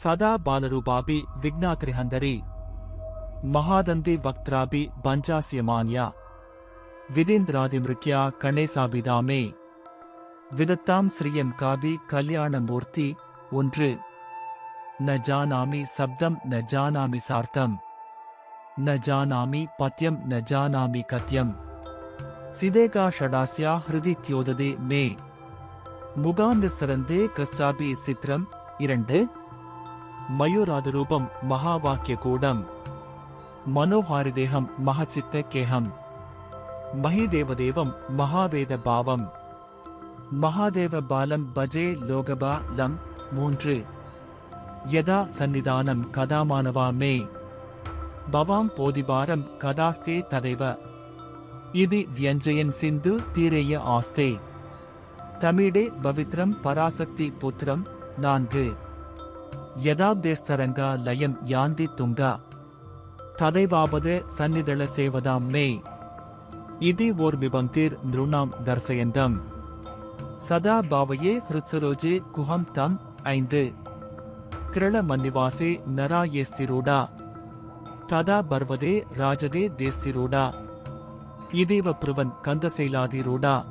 ಸದಾ ಬಾಲರೂಪಾಭಿ ವಿಘ್ನಾತ್ರಿಹಂದರಿ ಮಹಾದಂದಿ ವಕ್ತ್ರಾಭಿ ಬಂಚಾಸ್ಯಮಾನ್ಯ ವಿಧೇಂದ್ರಾದಿಮೃಕ್ಯ ಕಣೇಸಾಭಿಧಾಮೇ விதத்தாம் ஸ்ரீயம் காபி கல்யாணமூர்த்தி ஒன்று ந ஜானாமி சப்தம் ந ஜானாமி சார்த்தம் ந ஜானாமி பத்யம் ந ஜானாமி கத்யம் சிதேகா ஷடாஸ்யா ஹிருதி தியோததே மே முகாம் விசரந்தே கஸ்ஸாபி சித்ரம் இரண்டு மயூராதரூபம் மகாவாக்கிய கூடம் மனோஹாரிதேகம் மகச்சித்த கேகம் மகிதேவதேவம் மகாவேத பாவம் மகாதேவ பாலம் பஜே லோகபா லம் மூன்று. யதா சந்நிதானம் கதாமானவா மே பவாம் போதிபாரம் கதாஸ்தே ததைவ. இது வியஞ்சயன் சிந்து தீரேய ஆஸ்தே. தமிழே பவித்ரம் பராசக்தி புத்திரம் நான்கு. யதாப்தேஸ்தரங்கா லயம் யாந்தி துங்கா. ததைவாபது சந்நிதள சேவதாம் மே. இது ஓர் விபந்திர் நிருணாம் தர்சயந்தம். சதா பாவையே ஹிருத்சரோஜே குஹம் தம் ஐந்து. கிரள மன்னிவாசே நராயேஸ்திரூடா. ததா பர்வதே ராஜதே தேஸ்திரூடா. இதேவ பிருவன் கந்தசைலாதிரூடா.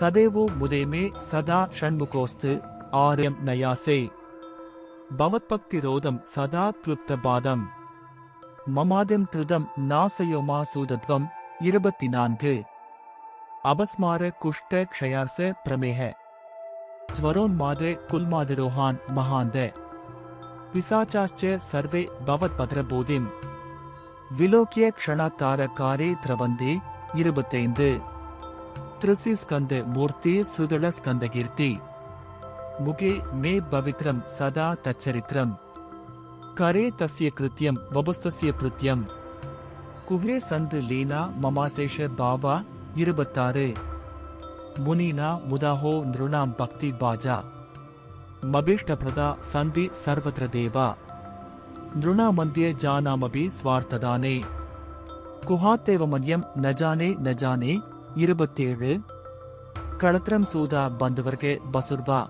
சதேவோ முதேமே சதா ஷண்முகோஸ்து ஆர்யம் நயாசே. பவத்பக்திரோதம் சதா கிருப்த பாதம் மமாதம் திருதம் நாசயோமா சூதத்வம் இருபத்தி நான்கு அபஸ்மார குஷ்ட க்ஷயார்ச பிரமேக ஜ்வரோன்மாத குல்மாதிரோஹான் மகாந்த. பிசாச்சாச்ச சர்வே பவத் பத்ரபோதிம் விலோக்கிய க்ஷணாத்தார காரே திரவந்தே இருபத்தைந்து. திருசி ஸ்கந்த மூர்த்தி சுதள ஸ்கந்த கீர்த்தி முகே மே பவித்ரம் சதா தச்சரித்திரம் கரே தஸ்ய கிருத்தியம் வபுஸ்தஸ்ய பிருத்தியம் குஹே சந்து லீனா மமாசேஷ பாபா இருபத்தாறு. முனினா முதாஹோ நிருணாம் பக்தி பாஜா. மபிஷ்டபிரதா சந்தி சர்வத்ர தேவா. நிருணாமந்திய ஜானாமபி ஸ்வார்த்ததானே குஹாத்தேவ மன்யம் நஜானே நஜானே இருபத்தேழு. களத்திரம் சூதா பந்துவர்கே பசுர்வா.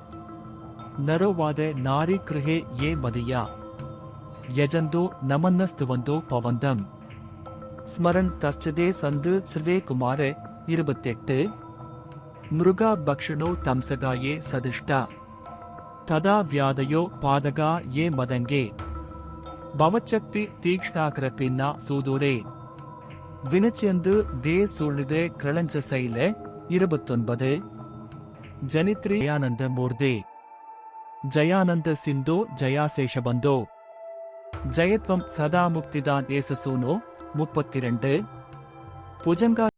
நரோவாத நாரி கிருஹே ஏ மதியா யஜந்தோ நமன்னஸ்துவந்தோ பவந்தம் ஸ்மரன் தஸ்டதே சந்து சிர்வே குமார இருபத்தெட்டு மிருகா பக்ஷணோ ஏ சதிஷ்டா ததா வியாதையோ பாதகா ஏ மதங்கே பவச்சக்தி தீக்ஷ்ணாகர பின்னா சூதூரே வினச்சந்து தே சூழ்நிதே கிரளஞ்ச சைல இருபத்தொன்பது ஜனித்ரி மூர்தே மூர்தே ஜயானந்த சிந்தோ ஜயாசேஷபந்தோ ஜயத்வம் சதா முக்திதான் ஏசசூனோ முப்பத்திரண்டு புஜங்கா